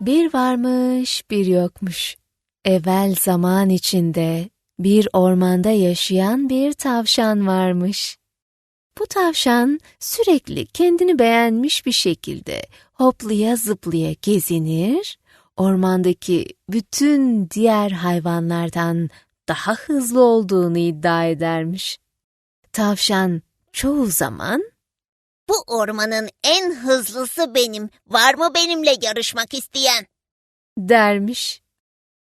Bir varmış, bir yokmuş. Evvel zaman içinde bir ormanda yaşayan bir tavşan varmış. Bu tavşan sürekli kendini beğenmiş bir şekilde hoplaya zıplaya gezinir, ormandaki bütün diğer hayvanlardan daha hızlı olduğunu iddia edermiş. Tavşan çoğu zaman Bu ormanın en hızlısı benim. Var mı benimle yarışmak isteyen? dermiş.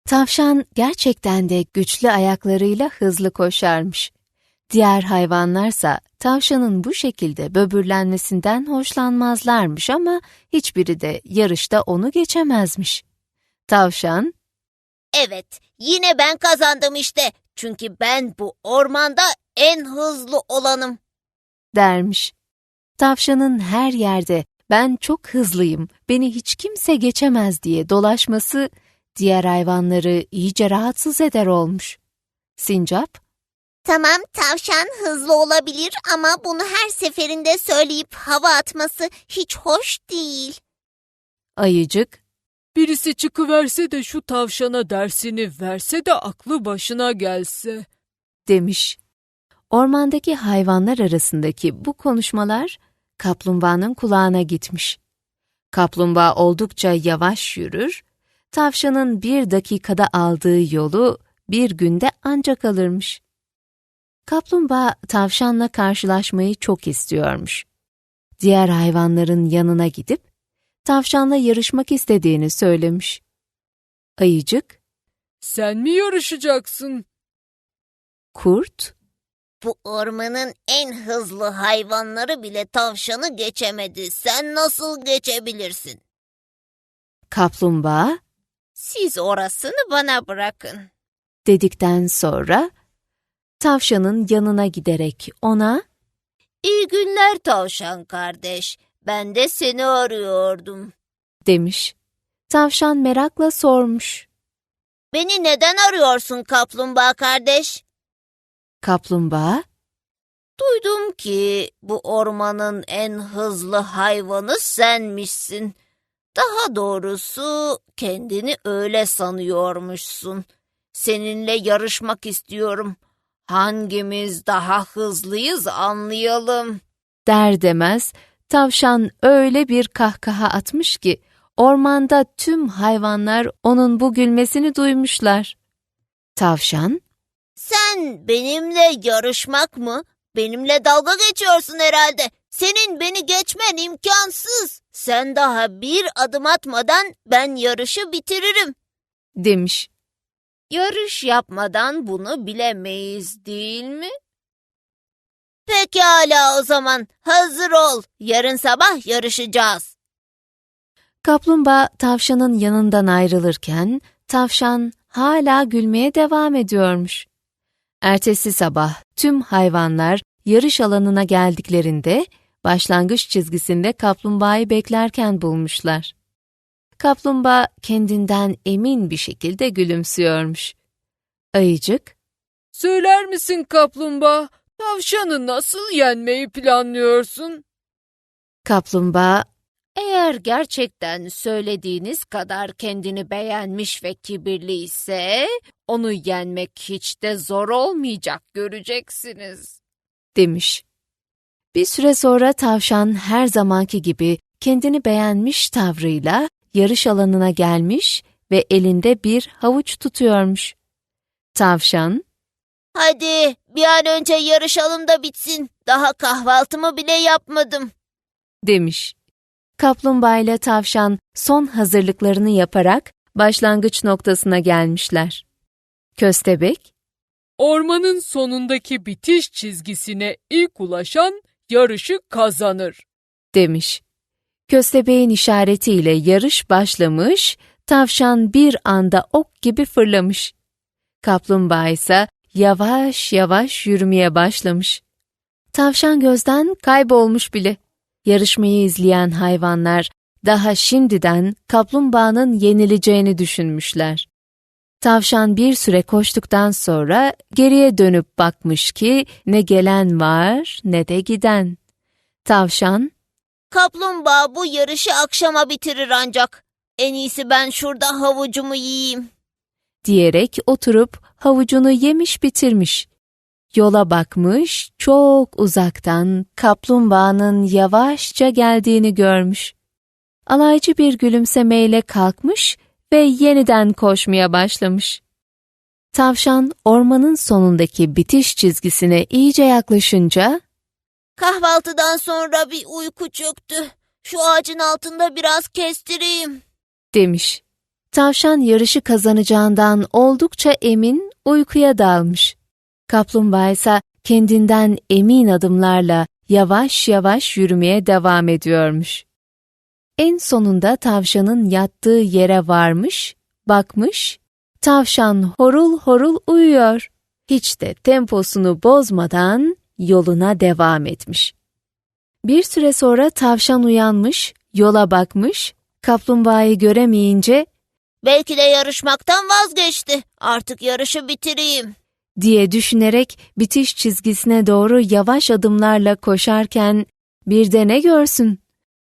Tavşan gerçekten de güçlü ayaklarıyla hızlı koşarmış. Diğer hayvanlarsa tavşanın bu şekilde böbürlenmesinden hoşlanmazlarmış ama hiçbiri de yarışta onu geçemezmiş. Tavşan, Evet, yine ben kazandım işte. Çünkü ben bu ormanda en hızlı olanım. dermiş. Tavşanın her yerde ben çok hızlıyım, beni hiç kimse geçemez diye dolaşması diğer hayvanları iyice rahatsız eder olmuş. Sincap, Tamam, tavşan hızlı olabilir ama bunu her seferinde söyleyip hava atması hiç hoş değil. ayıcık, Birisi çıkıverse de şu tavşana dersini verse de aklı başına gelse. demiş. Ormandaki hayvanlar arasındaki bu konuşmalar kaplumbağanın kulağına gitmiş. Kaplumbağa oldukça yavaş yürür, tavşanın bir dakikada aldığı yolu bir günde ancak alırmış. Kaplumbağa tavşanla karşılaşmayı çok istiyormuş. Diğer hayvanların yanına gidip tavşanla yarışmak istediğini söylemiş. Ayıcık, Sen mi yarışacaksın? kurt, Bu ormanın en hızlı hayvanları bile tavşanı geçemedi. Sen nasıl geçebilirsin? kaplumbağa, Siz orasını bana bırakın. dedikten sonra tavşanın yanına giderek ona İyi günler tavşan kardeş. Ben de seni arıyordum. demiş. Tavşan merakla sormuş. Beni neden arıyorsun kaplumbağa kardeş? Kaplumbağa, Duydum ki bu ormanın en hızlı hayvanı senmişsin. Daha doğrusu kendini öyle sanıyormuşsun. Seninle yarışmak istiyorum. Hangimiz daha hızlıyız anlayalım. der demez tavşan öyle bir kahkaha atmış ki ormanda tüm hayvanlar onun bu gülmesini duymuşlar. Tavşan, Sen benimle yarışmak mı? Benimle dalga geçiyorsun herhalde. Senin beni geçmen imkansız. Sen daha bir adım atmadan ben yarışı bitiririm. demiş. Yarış yapmadan bunu bilemeyiz değil mi? Pekala o zaman hazır ol. Yarın sabah yarışacağız. Kaplumbağa tavşanın yanından ayrılırken tavşan hala gülmeye devam ediyormuş. Ertesi sabah tüm hayvanlar yarış alanına geldiklerinde başlangıç çizgisinde kaplumbağayı beklerken bulmuşlar. Kaplumbağa kendinden emin bir şekilde gülümsüyormuş. Ayıcık, Söyler misin kaplumbağa? Tavşanı nasıl yenmeyi planlıyorsun? kaplumbağa, Eğer gerçekten söylediğiniz kadar kendini beğenmiş ve kibirli ise onu yenmek hiç de zor olmayacak göreceksiniz. demiş. Bir süre sonra tavşan her zamanki gibi kendini beğenmiş tavrıyla yarış alanına gelmiş ve elinde bir havuç tutuyormuş. Tavşan, Hadi bir an önce yarışalım da bitsin. Daha kahvaltımı bile yapmadım. demiş. Kaplumbağa ile tavşan son hazırlıklarını yaparak başlangıç noktasına gelmişler. Köstebek, Ormanın sonundaki bitiş çizgisine ilk ulaşan yarışı kazanır. demiş. Köstebeğin işaretiyle yarış başlamış, tavşan bir anda ok gibi fırlamış. Kaplumbağa ise yavaş yavaş yürümeye başlamış. Tavşan gözden kaybolmuş bile. Yarışmayı izleyen hayvanlar daha şimdiden kaplumbağanın yenileceğini düşünmüşler. Tavşan bir süre koştuktan sonra geriye dönüp bakmış ki ne gelen var ne de giden. Tavşan, Kaplumbağa bu yarışı akşama bitirir ancak. En iyisi ben şurada havucumu yiyeyim. diyerek oturup havucunu yemiş bitirmiş. Yola bakmış, çok uzaktan kaplumbağanın yavaşça geldiğini görmüş. Alaycı bir gülümsemeyle kalkmış ve yeniden koşmaya başlamış. Tavşan ormanın sonundaki bitiş çizgisine iyice yaklaşınca Kahvaltıdan sonra bir uyku çöktü. Şu ağacın altında biraz kestireyim. demiş. Tavşan yarışı kazanacağından oldukça emin uykuya dalmış. Kaplumbağa ise kendinden emin adımlarla yavaş yavaş yürümeye devam ediyormuş. En sonunda tavşanın yattığı yere varmış, bakmış, tavşan horul horul uyuyor. Hiç de temposunu bozmadan yoluna devam etmiş. Bir süre sonra tavşan uyanmış, yola bakmış, kaplumbağayı göremeyince Belki de yarışmaktan vazgeçti. Artık yarışı bitireyim. Diye düşünerek bitiş çizgisine doğru yavaş adımlarla koşarken bir de ne görsün?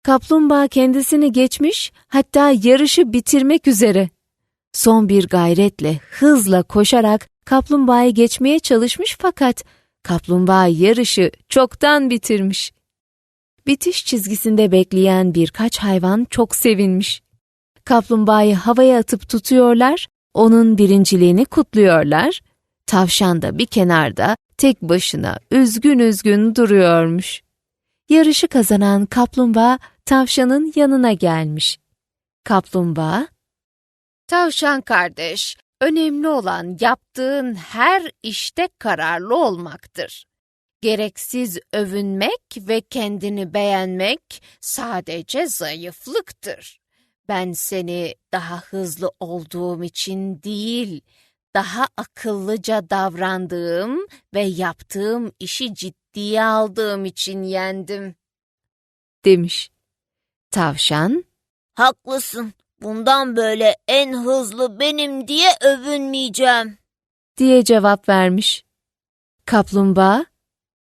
Kaplumbağa kendisini geçmiş, hatta yarışı bitirmek üzere. Son bir gayretle, hızla koşarak kaplumbağayı geçmeye çalışmış fakat kaplumbağa yarışı çoktan bitirmiş. Bitiş çizgisinde bekleyen birkaç hayvan çok sevinmiş. Kaplumbağayı havaya atıp tutuyorlar, onun birinciliğini kutluyorlar. Tavşan da bir kenarda tek başına üzgün üzgün duruyormuş. Yarışı kazanan kaplumbağa tavşanın yanına gelmiş. Kaplumbağa, Tavşan kardeş, önemli olan yaptığın her işte kararlı olmaktır. Gereksiz övünmek ve kendini beğenmek sadece zayıflıktır. Ben seni daha hızlı olduğum için değil, daha akıllıca davrandığım ve yaptığım işi ciddiye aldığım için yendim. Demiş. Tavşan, Haklısın. Bundan böyle en hızlı benim diye övünmeyeceğim. diye cevap vermiş. Kaplumbağa,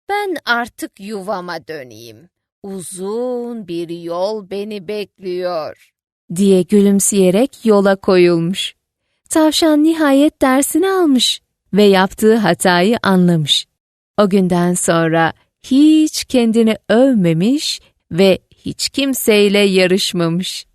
ben artık yuvama döneyim. Uzun bir yol beni bekliyor. diye gülümseyerek yola koyulmuş. Tavşan nihayet dersini almış ve yaptığı hatayı anlamış. O günden sonra hiç kendini övmemiş ve hiç kimseyle yarışmamış.